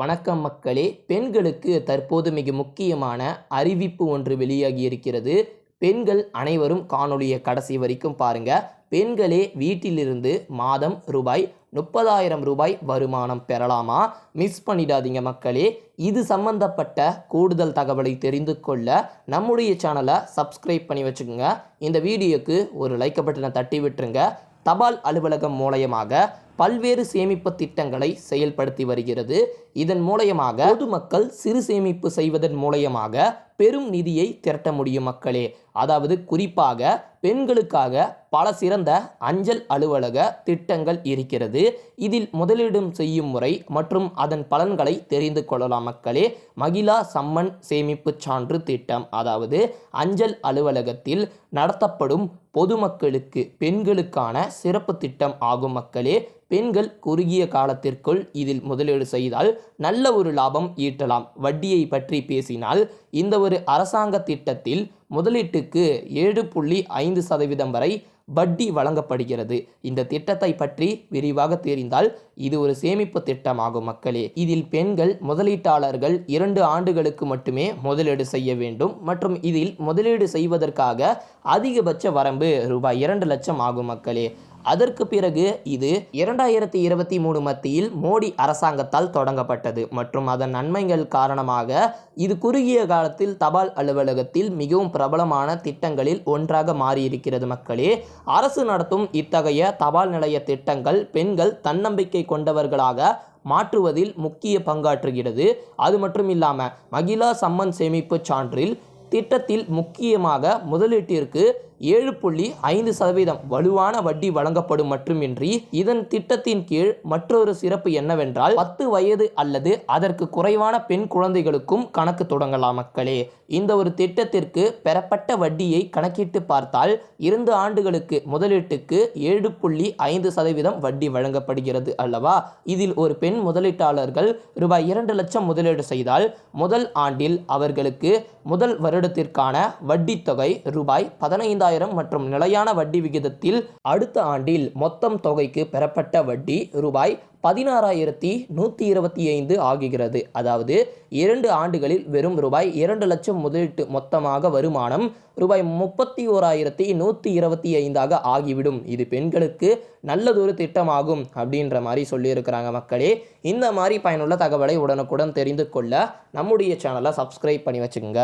வணக்கம் மக்களே பெண்களுக்கு தற்போது மிக முக்கியமான அறிவிப்பு ஒன்று வெளியாகி இருக்கிறது பெண்கள் அனைவரும் காணொளியை கடைசி வரைக்கும் பாருங்க. பெண்களே வீட்டிலிருந்து மாதம் ரூபாய் முப்பதாயிரம் ரூபாய் வருமானம் பெறலாமா? மிஸ் பண்ணிடாதீங்க மக்களே. இது சம்பந்தப்பட்ட கூடுதல் தகவலை தெரிந்து கொள்ள நம்முடைய சேனலை சப்ஸ்கிரைப் பண்ணி வச்சுக்கோங்க. இந்த வீடியோக்கு ஒரு லைக்க பட்டனை தட்டி விட்டுருங்க. தபால் அலுவலகம் மூலயமாக பல்வேறு சேமிப்பு திட்டங்களை செயல்படுத்தி வருகிறது. இதன் மூலயமாக பொதுமக்கள் சிறு சேமிப்பு செய்வதன் மூலயமாக பெரும் நிதியை திரட்ட முடியும் மக்களே. அதாவது குறிப்பாக பெண்களுக்காக பல சிறந்த அஞ்சல் அலுவலக திட்டங்கள் இருக்கிறது. இதில் முதலீடும் செய்யும் முறை மற்றும் அதன் பலன்களை தெரிந்து கொள்ளலாம் மக்களே. மகிழா சம்மன் சேமிப்பு சான்று திட்டம் அதாவது அஞ்சல் அலுவலகத்தில் நடத்தப்படும் பொதுமக்களுக்கு பெண்களுக்கான சிறப்பு திட்டம் ஆகும் மக்களே. பெண்கள் குறுகிய காலத்திற்குள் இதில் முதலீடு செய்தால் நல்ல ஒரு லாபம் ஈட்டலாம். வட்டியை பற்றி பேசினால் இந்த ஒரு அரசாங்க திட்டத்தில் முதலீட்டுக்கு ஏழு புள்ளி ஐந்து சதவீதம் வரை வட்டி வழங்கப்படுகிறது. இந்த திட்டத்தை பற்றி விரிவாக தெரிந்தால் இது ஒரு சேமிப்பு திட்டமாகும் மக்களே. இதில் பெண்கள் முதலீட்டாளர்கள் இரண்டு ஆண்டுகளுக்கு மட்டுமே முதலீடு செய்ய வேண்டும். மற்றும் இதில் முதலீடு செய்வதற்காக அதிகபட்ச வரம்பு ரூபாய் இரண்டு லட்சம் ஆகும் மக்களே. அதற்கு பிறகு இது இரண்டாயிரத்தி இருபத்தி மூணு மத்தியில் மோடி அரசாங்கத்தால் தொடங்கப்பட்டது. மற்றும் அதன் நன்மைகள் காரணமாக இது குறுகிய காலத்தில் தபால் அலுவலகத்தில் மிகவும் பிரபலமான திட்டங்களில் ஒன்றாக மாறியிருக்கிறது மக்களே. அரசு நடத்தும் இத்தகைய தபால் நிலைய திட்டங்கள் பெண்கள் தன்னம்பிக்கை கொண்டவர்களாக மாற்றுவதில் முக்கிய பங்காற்றுகிறது. அது மட்டும் இல்லாமல் மகிழா சம்மன் சேமிப்பு சான்றில் திட்டத்தில் முக்கியமாக முதலீட்டிற்கு ஏழு புள்ளி ஐந்து சதவீதம் வலுவான வட்டி வழங்கப்படும் மட்டுமின்றி இதன் திட்டத்தின் கீழ் மற்றொரு சிறப்பு என்னவென்றால் பத்து வயது அல்லது அதற்கு குறைவான பெண் குழந்தைகளுக்கும் கணக்கு தொடங்கலாம் மக்களே. இந்த ஒரு திட்டத்திற்கு பெறப்பட்ட வட்டியை கணக்கிட்டு பார்த்தால் இரண்டு ஆண்டுகளுக்கு முதலீட்டுக்கு ஏழு புள்ளி ஐந்து சதவீதம் வட்டி வழங்கப்படுகிறது அல்லவா? இதில் ஒரு பெண் முதலீட்டாளர்கள் ரூபாய் இரண்டு லட்சம் முதலீடு செய்தால் முதல் ஆண்டில் அவர்களுக்கு முதல் வருடத்திற்கான வட்டி தொகை ரூபாய் பதினைந்தாயிரம் மற்றும் நிலையான வட்டி விகிதத்தில் அடுத்த ஆண்டில் மொத்தம் தொகைக்கு பெறப்பட்ட வட்டி ரூபாய் பதினாறாயிரத்தி நூற்றி இருபத்தி ஐந்து ஆகுகிறது. அதாவது இரண்டு ஆண்டுகளில் வெறும் ரூபாய் இரண்டு லட்சம் முதலீட்டு மொத்தமாக வருமானம் ரூபாய் முப்பத்தி ஓராயிரத்தி நூற்றி இருபத்தி ஐந்தாக ஆகிவிடும். இது பெண்களுக்கு நல்லதொரு திட்டமாகும் அப்படின்ற மாதிரி சொல்லியிருக்கிறாங்க மக்களே. இந்த மாதிரி பயனுள்ள தகவலை உடனுக்குடன் தெரிந்து கொள்ள நம்முடைய சேனலை சப்ஸ்கிரைப் பண்ணி வச்சுக்கோங்க.